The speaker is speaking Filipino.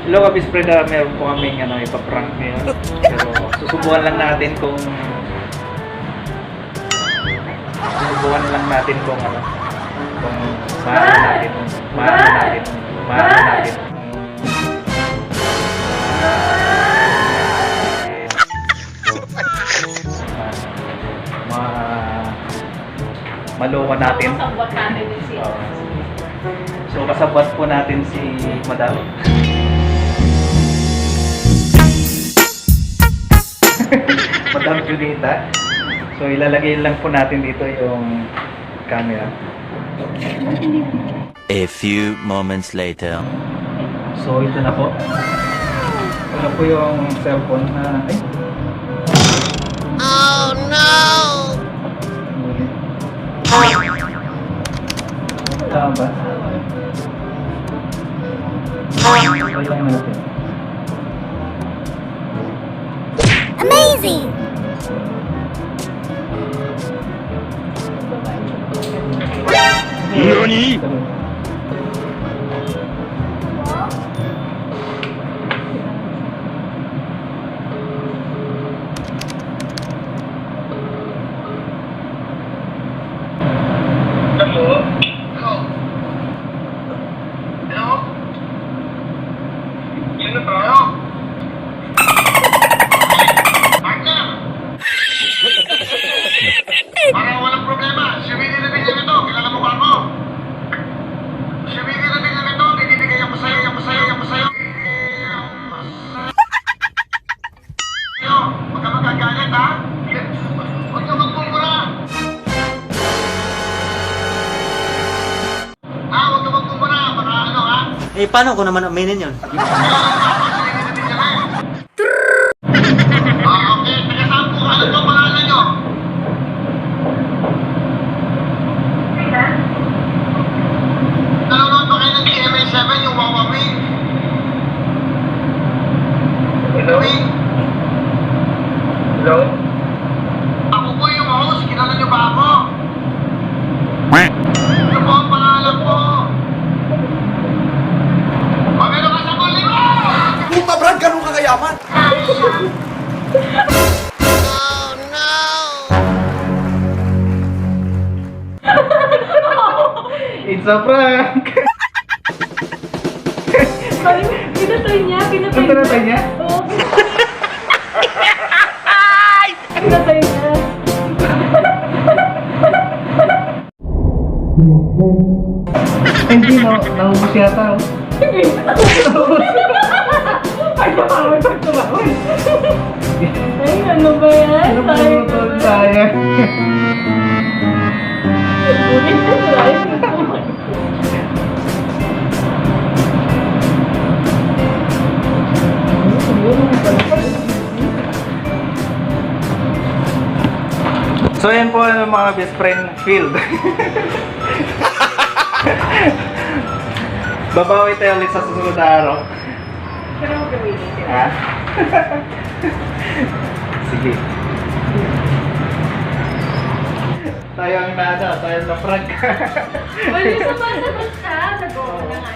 Hello, Kabis Preda. Meron po kaming ano, ipaprank ngayon. Pero susubukan lang natin kung... Susubukan lang natin kung ano. Kung maano natin. Maano natin. Maano natin. Ma... Maloko natin. Kasabot natin si. So kasabot po natin si Madam. Madam Junita. So ilalagay lang po natin dito yung camera. A few moments later. So ito na po. Ito na po yung cellphone na... Ay! Oh no! Tama ba? Lang natin. Amazing! NANI? Magagalit, ha? Huwag ka magpumura. Ah, huwag ka ano, ha? Eh, paano ko naman aminin yun? It's a prank! Sorry, pinatay niya, pinatay Ang pinatay niya? Oo, pinatay niya. Hindi, na naubos yata. oh. Ay, tumawag, tumawag. Ay, ano ba yan? Ano po ito tayo? Ulit na So yan po ang mga best friend field. Babawi tayo ulit sa susunod na araw. Pero huwag gawin natin. Ha? Sige. tayo ang nada, tayo ang na-prank. Wala sa basta basta. Nag-oo na nga.